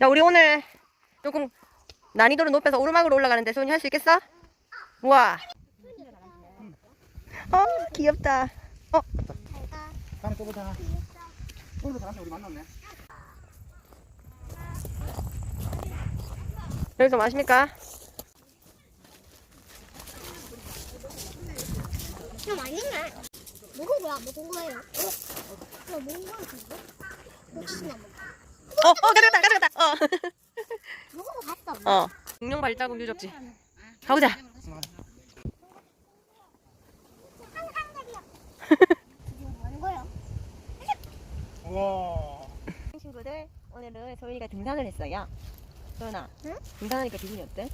야, 우리 오늘 조금 난이도를 높여서 오르막으로 올라가는데 소은이 할 수 있겠어? 우와. 어, 귀엽다. 어, 다음에 또 보자. 오늘도 다음에 우리 만났네. 여기서 뭐 하십니까? 좀. 먹은 거야, 먹은 거예요. 어? 거야, 그거? 혹시나 먹 어, 어, 가져갔다, 가져갔다. 어. 봤어. 어. 공룡 발자국 유적지. 가보자. 지금 뭐 하는 거야? 우와. 친구들, 오늘은 소희가 등산을 했어요. 소연아, 응? 등산하니까 기분이 어때?